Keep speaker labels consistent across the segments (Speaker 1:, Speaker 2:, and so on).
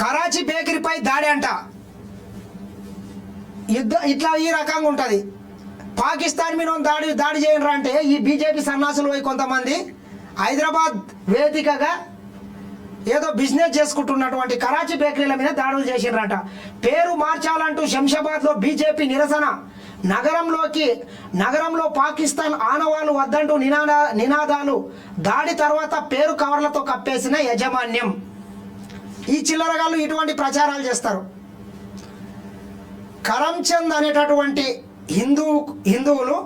Speaker 1: కరాచీ బేకరీపై దాడి అంట. యుద్ధ ఇట్లా ఈ రకంగా ఉంటుంది. పాకిస్తాన్ మీద దాడి దాడి చేయండి అంటే ఈ బీజేపీ సన్నాసులు పోయి కొంతమంది హైదరాబాద్ వేదికగా ఏదో బిజినెస్ చేసుకుంటున్నటువంటి కరాచీ బేకరీల మీద దాడులు చేసిండ్రట. పేరు మార్చాలంటూ శంషాబాద్లో బీజేపీ నిరసన. నగరంలోకి నగరంలో పాకిస్తాన్ ఆనవాళ్ళు వద్దంటూ నినాద నినాదాలు. దాడి తర్వాత పేరు కవర్లతో కప్పేసిన యజమాన్యం. ఈ చిల్లరగాళ్ళు ఇటువంటి ప్రచారాలు చేస్తారు. కరంచంద్ అనేటటువంటి హిందూ హిందువులు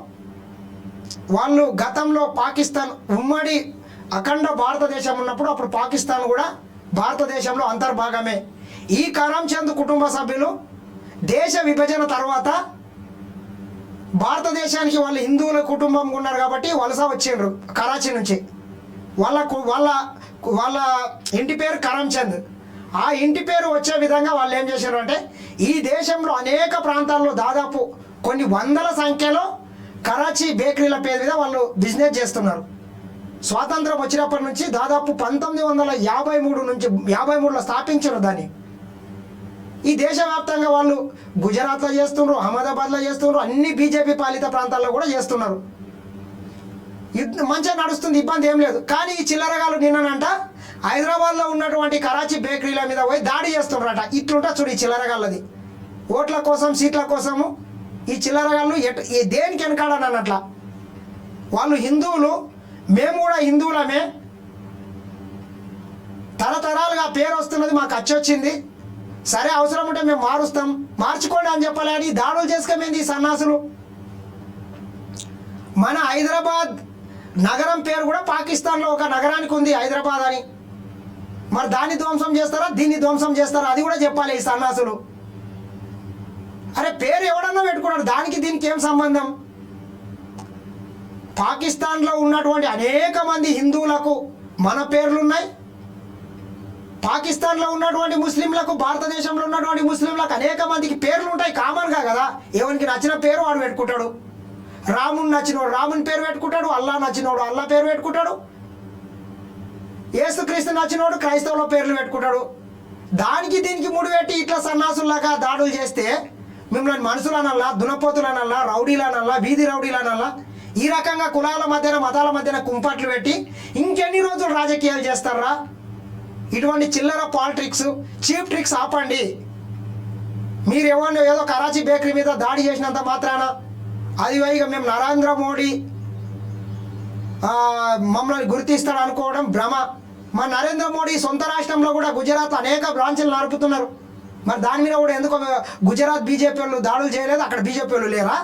Speaker 1: వాళ్ళు గతంలో పాకిస్తాన్ ఉమ్మడి అఖండ భారతదేశం ఉన్నప్పుడు అప్పుడు పాకిస్తాన్ కూడా భారతదేశంలో అంతర్భాగమే. ఈ కరంచంద్ కుటుంబ సభ్యులు దేశ విభజన తర్వాత భారతదేశానికి వాళ్ళు హిందువుల కుటుంబం ఉన్నారు కాబట్టి వలస వచ్చిండ్రు కరాచీ నుంచి. వాళ్ళ వాళ్ళ వాళ్ళ ఇంటి పేరు కరంచంద్. ఆ ఇంటి పేరు వచ్చే విధంగా వాళ్ళు ఏం చేశారు అంటే ఈ దేశంలో అనేక ప్రాంతాల్లో దాదాపు కొన్ని వందల సంఖ్యలో కరాచీ బేకరీల పేరు మీద వాళ్ళు బిజినెస్ చేస్తున్నారు. స్వాతంత్రం వచ్చినప్పటి నుంచి దాదాపు పంతొమ్మిది వందల యాభై మూడు నుంచి యాభై మూడులో స్థాపించారు దాన్ని. ఈ దేశవ్యాప్తంగా వాళ్ళు గుజరాత్లో చేస్తున్నారు అహ్మదాబాద్లో చేస్తున్నారు అన్ని బీజేపీ పాలిత ప్రాంతాల్లో కూడా చేస్తున్నారు. మంచిగా నడుస్తుంది ఇబ్బంది ఏం లేదు. కానీ ఈ చిల్లరగాలు నిన్ననంట హైదరాబాద్లో ఉన్నటువంటి కరాచీ బేకరీల మీద పోయి దాడి చేస్తున్నారట ఇట్లుంటా చూడు ఈ చిల్లరగాళ్ళది ఓట్ల కోసం సీట్ల కోసము ఈ చిల్లరగాళ్ళు ఎట్ ఈ దేనికి వెనకాడనట్లా వాళ్ళు హిందువులు మేము కూడా హిందువులమే. తరతరాలుగా పేరు వస్తున్నది మాకు అచ్చొచ్చింది సరే అవసరం ఉంటే మేము మారుస్తాం. మార్చుకోండి అని చెప్పాలి అని దాడులు చేసుకోమేంది ఈ సన్నాసులు. మన హైదరాబాద్ నగరం పేరు కూడా పాకిస్తాన్లో ఒక నగరానికి ఉంది హైదరాబాద్ అని. మరి దాన్ని ధ్వంసం చేస్తారా దీన్ని ధ్వంసం చేస్తారా? అది కూడా చెప్పాలి ఈ సన్నాసులు. అరే పేరు ఎవడన్నా పెట్టుకున్నాడు దానికి దీనికి ఏం సంబంధం? పాకిస్తాన్లో ఉన్నటువంటి అనేక మంది హిందువులకు మన పేర్లు ఉన్నాయి. పాకిస్తాన్లో ఉన్నటువంటి ముస్లింలకు భారతదేశంలో ఉన్నటువంటి ముస్లింలకు అనేక మందికి పేర్లు ఉంటాయి కామన్గా కదా. ఎవరికి నచ్చిన పేరు వాడు పెట్టుకుంటాడు. రాముని నచ్చినోడు రాముని పేరు పెట్టుకుంటాడు అల్లా నచ్చినోడు అల్లా పేరు పెట్టుకుంటాడు. ఏసుక్రీస్తు నచ్చినోడు క్రైస్తవుల పేర్లు పెట్టుకుంటాడు. దానికి దీనికి ముడి పెట్టి ఇట్లా సన్నాసుల్లాగా దాడులు చేస్తే మిమ్మల్ని మనుషులనల్లా దునపోతులనల్లా రౌడీలనల్లా అనల్లా వీధి రౌడీలనల్లా ఈ రకంగా కులాల మధ్యన మతాల మధ్యన కుంపట్లు పెట్టి ఇంకెన్ని రోజులు రాజకీయాలు చేస్తారా? ఇటువంటి చిల్లర పాలిటిక్స్ చీప్ ట్రిక్స్ ఆపండి. మీరు ఎవరిని ఏదో కరాచీ బేకరీ మీద దాడి చేసినంత మాత్రాన అది వైగా మేము నరేంద్ర మోడీ మమ్మల్ని గుర్తిస్తాడు అనుకోవడం భ్రమ. మా నరేంద్ర మోడీ సొంత రాష్ట్రంలో కూడా గుజరాత్ అనేక బ్రాంచ్లు నడుపుతున్నారు. మరి దాని మీద కూడా ఎందుకు గుజరాత్ బీజేపీ వాళ్ళు దాడులు చేయలేదు? అక్కడ బీజేపీ వాళ్ళు లేరా?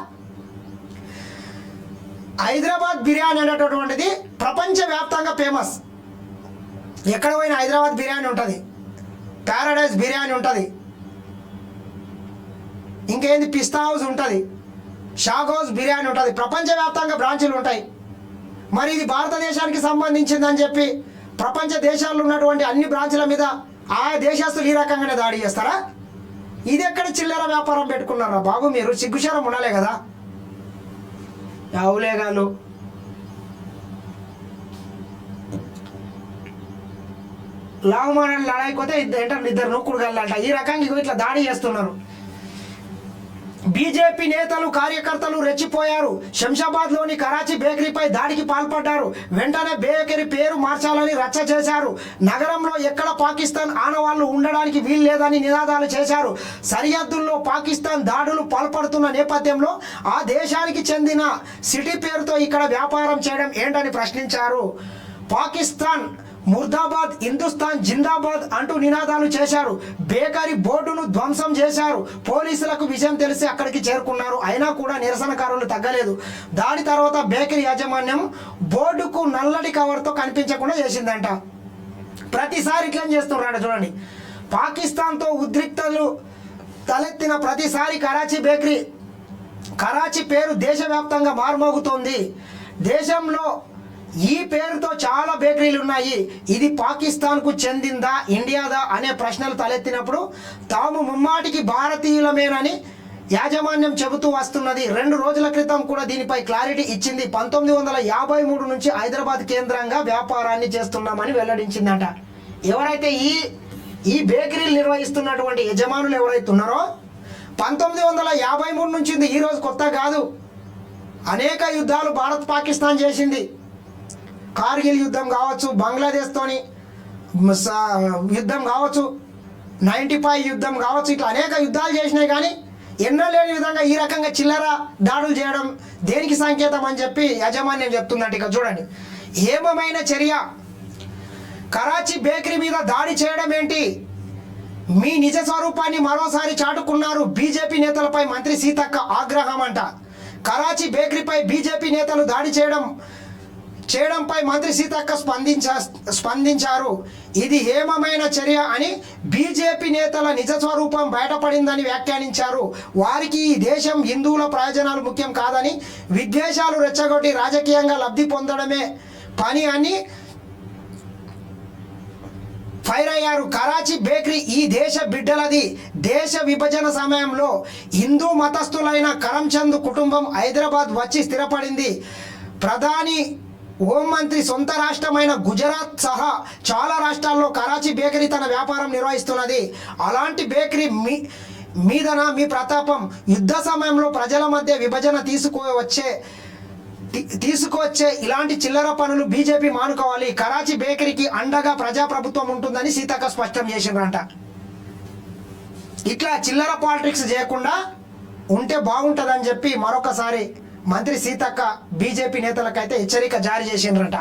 Speaker 1: హైదరాబాద్ బిర్యానీ అనేటటువంటిది ప్రపంచవ్యాప్తంగా ఫేమస్. ఎక్కడ పోయినా హైదరాబాద్ బిర్యానీ ఉంటుంది. ప్యారడైజ్ బిర్యానీ ఉంటుంది. ఇంకేంది? పిస్తా హౌస్ ఉంటుంది. షాగోస్ బిర్యానీ ఉంటుంది. ప్రపంచవ్యాప్తంగా బ్రాంచులు ఉంటాయి. మరి ఇది భారతదేశానికి సంబంధించిందని చెప్పి ప్రపంచ దేశాల్లో ఉన్నటువంటి అన్ని బ్రాంచ్ల మీద ఆయా దేశస్తులు ఈ రకంగానే దాడి చేస్తారా? ఇది ఎక్కడ చిల్లర వ్యాపారం పెట్టుకున్నారా బాబు మీరు? సిగ్గుశారం ఉండాలే కదా. అవులేగాలు లావమానాలు లడాయిపోతే ఇద్దరు ఇద్దరు నూకుడు గల్లంట ఈ రకంగా ఇట్లా దాడి చేస్తున్నారు. బీజేపీ నేతలు కార్యకర్తలు రెచ్చిపోయారు. శంషాబాద్లోని కరాచీ బేకరీపై దాడికి పాల్పడ్డారు. వెంటనే బేకరీ పేరు మార్చాలని రచ్చ చేశారు. నగరంలో ఎక్కడ పాకిస్తాన్ ఆనవాళ్ళు ఉండడానికి వీలు లేదని నినాదాలు చేశారు. సరిహద్దుల్లో పాకిస్తాన్ దాడులు పాల్పడుతున్న నేపథ్యంలో ఆ దేశానికి చెందిన సిటీ పేరుతో ఇక్కడ వ్యాపారం చేయడం ఏంటని ప్రశ్నించారు. పాకిస్తాన్ ముర్దాబాద్ హిందుస్థాన్ జిందాబాద్ అంటూ నినాదాలు చేశారు. బేకరీ బోర్డును ధ్వంసం చేశారు. పోలీసులకు విషయం తెలిసి అక్కడికి చేరుకున్నారు. అయినా కూడా నిరసనకారులు తగ్గలేదు. దాని తర్వాత బేకరీ యాజమాన్యం బోర్డుకు నల్లటి కవర్తో కనిపించకుండా చేసిందంట. ప్రతిసారి ఇట్లా చేస్తున్నాడు చూడండి. పాకిస్తాన్తో ఉద్రిక్తలు తలెత్తిన ప్రతిసారి కరాచీ బేకరీ కరాచీ పేరు దేశవ్యాప్తంగా మారుమోగుతోంది. దేశంలో ఈ పేరుతో చాలా బేకరీలు ఉన్నాయి. ఇది పాకిస్తాన్కు చెందిందా ఇండియాదా అనే ప్రశ్నలు తలెత్తినప్పుడు తాము ముమ్మాటికి భారతీయులమేనని యాజమాన్యం చెబుతూ వస్తున్నది. రెండు రోజుల క్రితం కూడా దీనిపై క్లారిటీ ఇచ్చింది. పంతొమ్మిది వందల యాభై మూడు నుంచి హైదరాబాద్ కేంద్రంగా వ్యాపారాన్ని చేస్తున్నామని వెల్లడించిందట. ఎవరైతే ఈ ఈ బేకరీలు నిర్వహిస్తున్నటువంటి యజమానులు ఎవరైతే ఉన్నారో పంతొమ్మిది వందల యాభై మూడు నుంచి ఉంది. ఈరోజు కొత్త కాదు. అనేక యుద్ధాలు భారత్ పాకిస్తాన్ చేసింది. కార్గిల్ యుద్ధం కావచ్చు బంగ్లాదేశ్తోని యుద్ధం కావచ్చు నైంటీ ఫైవ్ యుద్ధం కావచ్చు ఇట్లా అనేక యుద్ధాలు చేసినాయి కానీ ఎన్నో లేని విధంగా ఈ రకంగా చిల్లర దాడులు చేయడం దేనికి సంకేతం అని చెప్పి యాజమాన్యం చెప్తుందంట ఇక చూడండి. ఏమమైన చర్య. కరాచీ బేకరీ మీద దాడి చేయడం ఏంటి? మీ నిజ స్వరూపాన్ని మరోసారి చాటుకున్నారు బీజేపీ నేతలపై మంత్రి సీతక్క ఆగ్రహం అంట. కరాచీ బేకరీపై బీజేపీ నేతలు దాడి చేయడం చేయడంపై మంత్రి సీతక్క స్పందించా స్పందించారు. ఇది హేమమైన చర్య అని బీజేపీ నేతల నిజ స్వరూపం బయటపడిందని వ్యాఖ్యానించారు. వారికి ఈ దేశం హిందువుల ప్రయోజనాలు ముఖ్యం కాదని విద్వేషాలు రెచ్చగొట్టి రాజకీయంగా లబ్ధి పొందడమే పని అని ఫైర్ అయ్యారు. కరాచీ బేకరీ ఈ దేశ బిడ్డలది. దేశ విభజన సమయంలో హిందూ మతస్థులైన కరంచంద్ కుటుంబం హైదరాబాద్ వచ్చి స్థిరపడింది. ప్రధాని హోంమంత్రి సొంత రాష్ట్రమైన గుజరాత్ సహా చాలా రాష్ట్రాల్లో కరాచీ బేకరీ తన వ్యాపారం నిర్వహిస్తున్నది. అలాంటి బేకరీ మీ మీదన మీ ప్రతాపం యుద్ధ సమయంలో ప్రజల మధ్య విభజన తీసుకువచ్చే తీసుకువచ్చే ఇలాంటి చిల్లర పనులు బీజేపీ మానుకోవాలి. కరాచీ బేకరీకి అండగా ప్రజాప్రభుత్వం ఉంటుందని సీతక్క స్పష్టం చేసిండ్రంట. ఇట్లా చిల్లర పాలిటిక్స్ చేయకుండా ఉంటే బాగుంటుందని చెప్పి మరొకసారి మంత్రి సీతక్క బీజేపీ నేతలకైతే హెచ్చరిక జారీ చేసిండ్రంట.